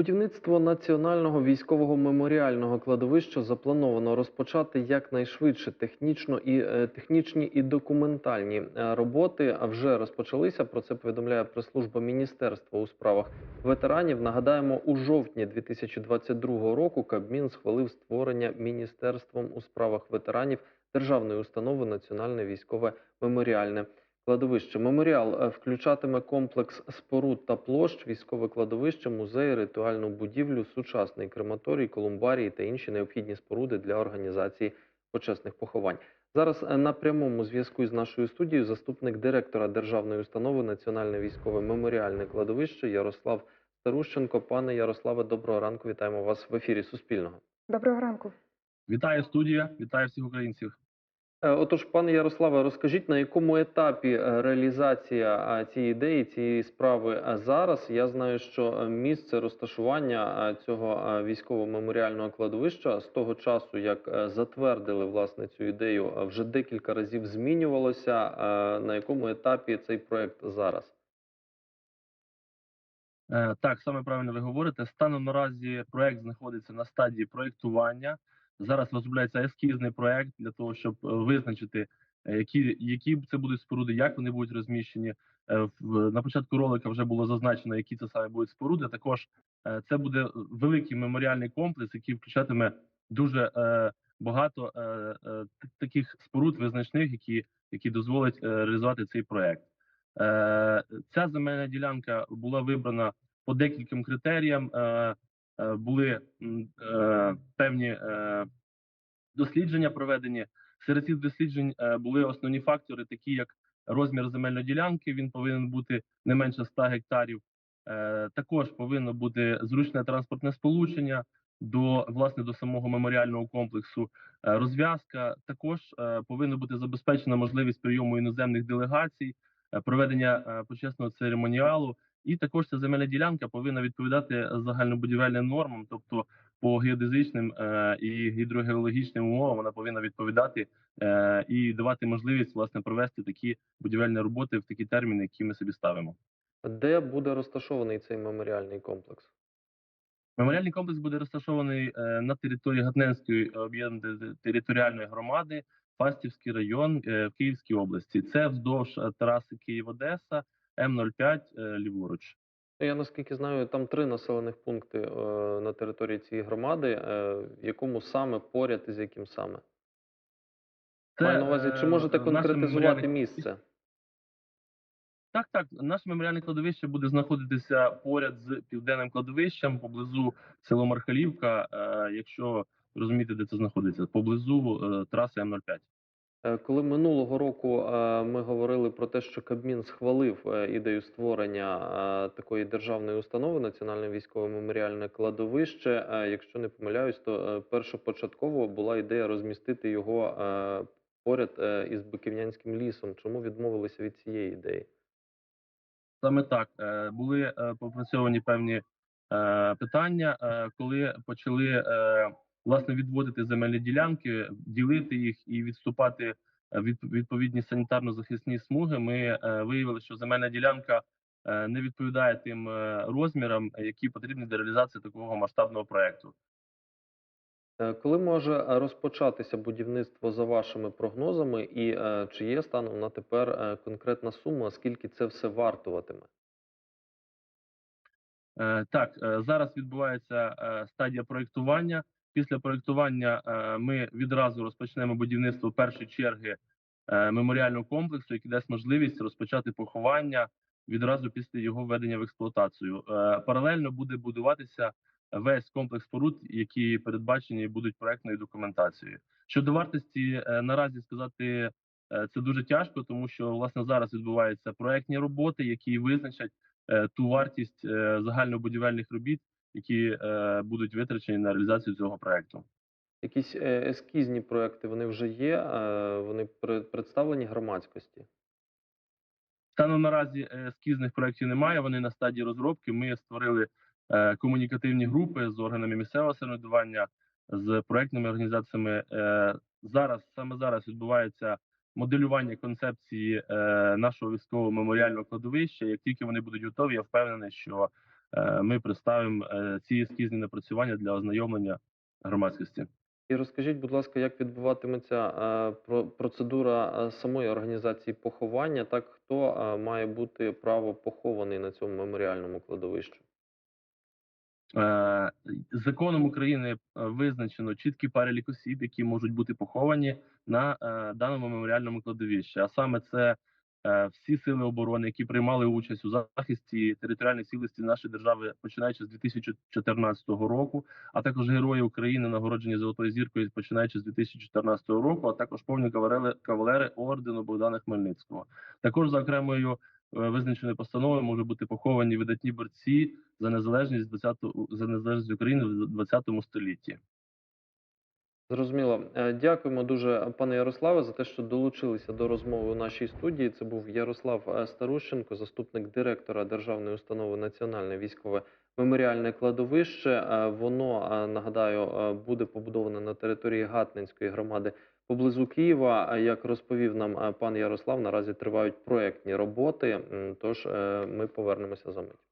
Будівництво національного військового меморіального кладовища заплановано розпочати якнайшвидше. Технічно і е, технічні і документальні е, роботи вже розпочалися. Про це повідомляє прес-служба Міністерства у справах ветеранів. Нагадаємо, у жовтні 2022 року Кабмін схвалив створення міністерством у справах ветеранів державної установи Національне військове меморіальне кладовище. Меморіал е, включатиме комплекс споруд та площ, військове кладовище, музей, ритуальну будівлю, сучасний крематорій, колумбарії та інші необхідні споруди для організації почесних поховань. Зараз е, на прямому зв'язку із нашою студією заступник директора державної установи Національне військове меморіальне кладовище Ярослав Старущенко. Пане Ярославе, доброго ранку. Вітаємо вас в ефірі Суспільного. Доброго ранку. Вітаю студія, вітаю всіх українців. Е, Отож, пане Ярославе, розкажіть, на якому етапі е, реалізація цієї ідеї, цієї справи е, зараз? Я знаю, що місце розташування цього військово-меморіального кладовища з того часу, як затвердили власне цю ідею, вже декілька разів змінювалося. На якому етапі цей проект зараз? Так, саме правильно ви говорите. Станом наразі проект знаходиться на стадії проєктування. Зараз розробляється ескізний проект для того, щоб е, визначити, е, які, які це будуть споруди, як вони будуть розміщені. Е, На початку ролика вже було зазначено, які це саме будуть споруди. Також це буде великий меморіальний комплекс, який включатиме дуже багато таких споруд визначних, які, які дозволять реалізувати цей проект. Ця земельна ділянка була вибрана по декільком критеріям. Е, Були е, певні е, дослідження проведені. Серед цих досліджень були основні фактори, такі як розмір земельної ділянки. Він повинен бути не менше 100 гектарів. Також повинно бути зручне транспортне сполучення до власне до самого меморіального комплексу. Розв'язка також повинна бути забезпечена можливість прийому іноземних делегацій, проведення почесного церемоніалу. І також ця земельна ділянка повинна відповідати загальнобудівельним нормам, тобто по геодезичним е, і гідрогеологічним умовам вона повинна відповідати е, і давати можливість власне провести такі будівельні роботи в такі терміни, які ми собі ставимо. Де буде розташований цей меморіальний комплекс? Меморіальний комплекс буде розташований е, на території Гатненської об'єднаної територіальної громади, Фастівський район в Київській області. Це вздовж траси Київ-Одеса, М05 е, ліворуч. Ну, Я наскільки знаю, там три населених пункти е, на території цієї громади. Е, в якому саме поряд і з яким саме? Маю на увазі, чи е, можете наше конкретизувати місце? Так, так. Наше меморіальне кладовище буде знаходитися поряд з південним кладовищем поблизу село Мархалівка. Е, якщо розумієте, де це знаходиться, поблизу е, траси М05. Е, Коли минулого року е, ми говорили про те, що Кабмін схвалив е, ідею створення такої державної установи Національне військове меморіальне кладовище, якщо не помиляюсь, то першопочатково була ідея розмістити його поряд із Биківнянським лісом. Чому відмовилися від цієї ідеї? Саме так були попрацьовані певні питання, коли почали власне відводити земельні ділянки, ділити їх і відступати е, від відповідні санітарно-захисні смуги. Ми е, виявили, що земельна ділянка е, не відповідає тим розмірам, які потрібні для реалізації такого масштабного проекту. Коли може розпочатися будівництво за вашими прогнозами, і чи є станом на тепер конкретна сума, скільки це все вартуватиме? Так, зараз відбувається стадія проєктування. Після проєктування е, ми відразу розпочнемо будівництво першої черги е, меморіального комплексу, який дасть можливість розпочати поховання відразу після його введення в експлуатацію. Е, Паралельно буде будуватися весь комплекс споруд, які передбачені будуть проектною документацією. Щодо вартості, наразі сказати це дуже тяжко, тому що власне зараз відбуваються проектні роботи, які визначать ту вартість загальнобудівельних робіт, які е, будуть витрачені на реалізацію цього проекту. Якісь е, ескізні проекти вони вже є, е, вони представлені громадськості. Станом наразі е, ескізних проєктів немає. Вони на стадії розробки. Ми створили е, комунікативні групи з органами місцевого самоврядування, з проектними організаціями. Е, зараз саме зараз відбувається моделювання концепції е, нашого військового меморіального кладовища. Як тільки вони будуть готові, я впевнений, що ми представимо е, ці ескізні напрацювання для ознайомлення громадськості. І розкажіть, будь ласка, як відбуватиметься е, процедура е, самої організації поховання? Так, хто е, має бути право похований на цьому меморіальному кладовищі? Е, Законом України е, визначено чіткий перелік осіб, які можуть бути поховані на е, даному меморіальному кладовищі. А саме це е, всі сили оборони, які приймали участь у захисті територіальної цілості нашої держави, починаючи з 2014 року, а також герої України, нагороджені золотою зіркою, починаючи з 2014 року, а також повні кавалери, кавалери ордену Богдана Хмельницького. Також за окремою е, визначеною постановою можуть бути поховані видатні борці за незалежність 20 за незалежність України в 20 столітті. Зрозуміло. Е, Дякуємо дуже, пане Ярославе, за те, що долучилися до розмови у нашій студії. Це був Ярослав е, Старущенко, заступник директора Державної установи Національне військове меморіальне кладовище. Е, Воно, е, нагадаю, е, буде побудоване на території Гатненської громади поблизу Києва. Як розповів нам е, пан Ярослав, наразі тривають проектні роботи. Тож е, ми повернемося за мить.